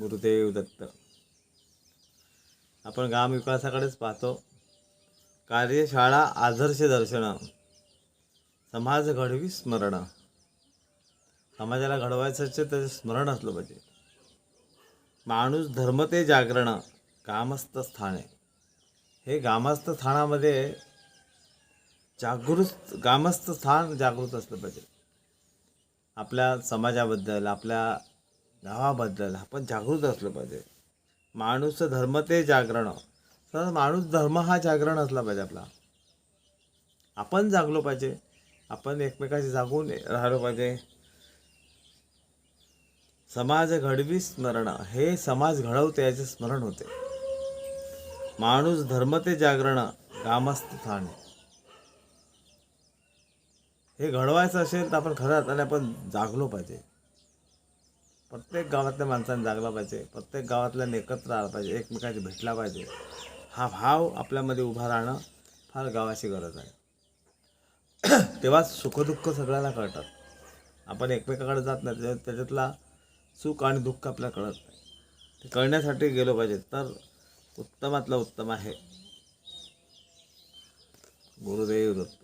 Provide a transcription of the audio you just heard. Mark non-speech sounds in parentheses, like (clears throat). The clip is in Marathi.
गुरुदेव दत्त. आपण ग्राम विकासाकडेच पाहतो. कार्यशाळा आदर्श दर्शन. समाज घडवी स्मरण. समाजाला घडवायचं असेल त्याचं स्मरण असलं पाहिजे. माणूस धर्म ते जागरण कामस्थ स्थाने. हे गामस्थ स्थानामध्ये जागृत गामस्थ स्थान जागृत असलं पाहिजे. आपल्या समाजाबद्दल आपल्या गावाबद्दल आपण जागृत असलं पाहिजे. माणूसचं धर्म ते जागरण. तर माणूस धर्म हा जागरण असला पाहिजे आपला. आपण जागलो पाहिजे. आपण एकमेकाशी जागून राहिलो पाहिजे. समाज घडवी स्मरण. हे समाज घडवते याचे स्मरण होते. माणूस धर्म ते जागरण. गामस्थ हे घडवायचं असेल तर आपण खरं अर्थाने आपण जागलो पाहिजे. प्रत्येक गावातल्या माणसाने जागला पाहिजे प्रत्येक गावातल्याने एकत्र आला पाहिजे एकमेकांशी भेटला पाहिजे. हा भाव आपल्यामध्ये उभा राहणं फार गावाची गरज आहे. (clears throat) तेव्हाच सुखदुःख सगळ्याला कळतात. आपण एकमेकाकडे जात नाही त्याच्यात त्याच्यातला सुख आणि दुःख आपल्याला कळत नाही. ते कळण्यासाठी गेलो पाहिजे तर उत्तमातलं उत्तम आहे. गुरुदेव दत्त.